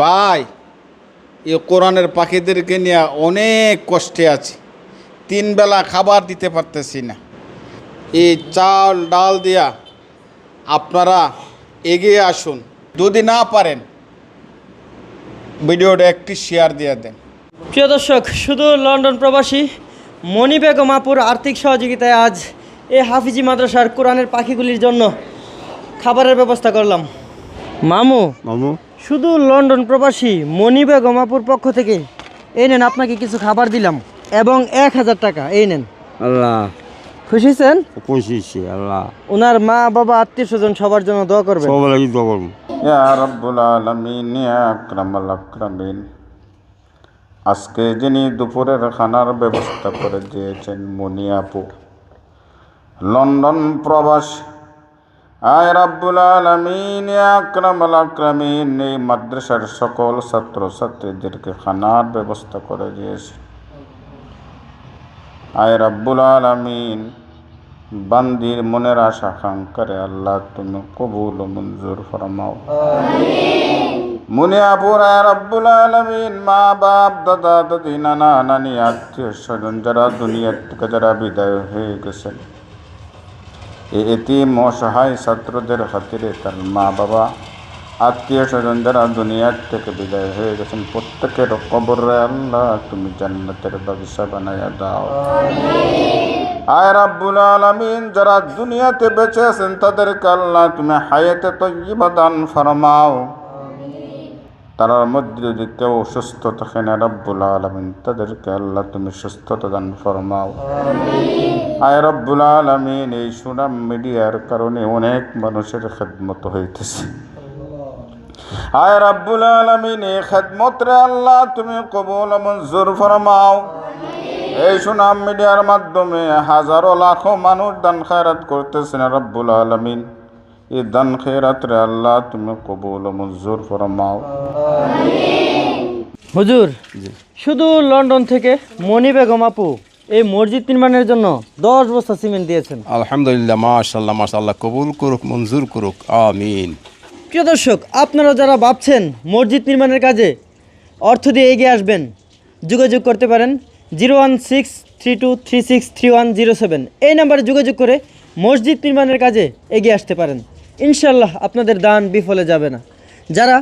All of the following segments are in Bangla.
ভাই এই কোরআনের পাখিদেরকে নিয়ে অনেক কষ্টে আছি। তিন বেলা খাবার দিতে পারতেছি না। এই চাল ডাল দিয়া আপনারা এগিয়ে আসুন। যদি না পারেন ভিডিওটা একটি শেয়ার দিয়ে দেন। প্রিয় দর্শক শুধু লন্ডন প্রবাসী মণি বেগম আপুর আর্থিক সহযোগিতায় আজ এই হাফিজি মাদ্রাসার কোরআনের পাখিগুলির জন্য খাবারের ব্যবস্থা করলাম। মামু মামু। শুধু লন্ডন প্রবাসী মণি বেগম আপুর পক্ষ থেকে এই নেন আপনাকে কিছু খাবার দিলাম এবং এক হাজার টাকা এই নেন। আল্লাহ। খুশি হয়েছেন পৌঁছেছি আল্লাহ। ওনার মা বাবা আত্মীয় স্বজন সবার জন্য দোয়া করবেন। সব লাগি দোয়া করব। ইয়া রব্বুল আলমিন ইয়া আকরামাল আকরামিন। আজকে যিনি দুপুরের খানার ব্যবস্থা করে দিয়েছেন মনি আপু লন্ডন প্রবাস আয় রাব্বুল আলমিন আকরামাল আকরামিন। এই মাদ্রাসার সকল ছাত্র ছাত্রীদেরকে খানার ব্যবস্থা করে দিয়েছে। আয় রাব্বুল আলমিন বান্দির মনের আশা আকাঙ্ক্ষারে আল্লাহ তুমি কবুল মঞ্জুর ফরমাও। মুনে আপুর আয় রব্বুল আলমিন মা বাপ দাদা দাদি নানা নানি আত্মীয় স্বজন যারা দুনিয়ার থেকে যারা বিদায় হয়ে গেছেন। এই এতিম অসহায় ছাত্রদের খাতিরে তার মা বাবা আত্মীয় স্বজন যারা দুনিয়ার থেকে বিদায় হয়ে গেছেন। প্রত্যেকের কবরে আল্লাহ তুমি জান্নাতের বাগিচা বানাইয়া দাও। আয় রাব্বুল আলামিন যারা দুনিয়াতে বেঁচে আছেন তাদেরকে আল্লাহ তুমি হায়াতে তৈবা দান ফরমাও। তার মধ্যে যদি কেউ সুস্থ থাকে না রব্বুল আলমিন তাদেরকে আল্লাহ তুমি সুস্থতা দান ফরমাও। আয় রব্বুল আলমিন এই সুনাম মিডিয়ার কারণে অনেক মানুষের খেদমত হইতেছে। আয় রাব্বুল আলমিন এই খেদমত রে আল্লাহ তুমি কবুল মঞ্জুর ফরমাও। এই সুনাম মিডিয়ার মাধ্যমে হাজারো লাখো মানুষ দান খায়রাত করতেছেন রব্বুল আলমিন। এই দান খেরাত রে আল্লাহ তুমি কবুল ও মঞ্জুর ফরমাও। হুজুর শুধু লন্ডন থেকে মণি বেগম আপু এই মসজিদ নির্মাণের জন্য দশ বস্তা সিমেন্ট দিয়েছেন। আলহামদুলিল্লাহ মাশাল্লাহ মাশাল্লাহ কবুল করুক মঞ্জুর করুক আমিন। প্রিয় দর্শক আপনারা যারা ভাবছেন মসজিদ নির্মাণের কাজে অর্থ দিয়ে এগিয়ে আসবেন যোগাযোগ করতে পারেন zero one six three two three six three one zero seven. এই নাম্বারে যোগাযোগ করে মসজিদ নির্মাণের কাজে এগিয়ে আসতে পারেন। ইনশাল্লাহ আপনাদের দান বিফলে যাবে না। যারা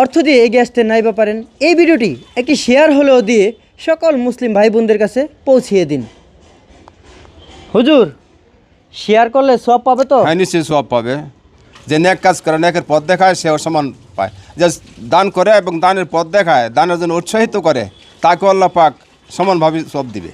অর্থ দিয়ে এগিয়ে আসতে নাই বা পারেন, এই ভিডিওটি একটি শেয়ার হলেও দিয়ে সকল মুসলিম ভাই বোনদের কাছে পৌঁছিয়ে দিন। হুজুর, শেয়ার করলে সব পাবে তো? হ্যাঁ নিশ্চয়ই সব পাবে। যে নেক কাজ করে, নেকের পথ দেখায় সে সমান পায়। যে দান করে এবং দানের পথ দেখায়, দানের জন্য উৎসাহিত করে তাকে আল্লাহ পাক সমানভাবে সব দিবে।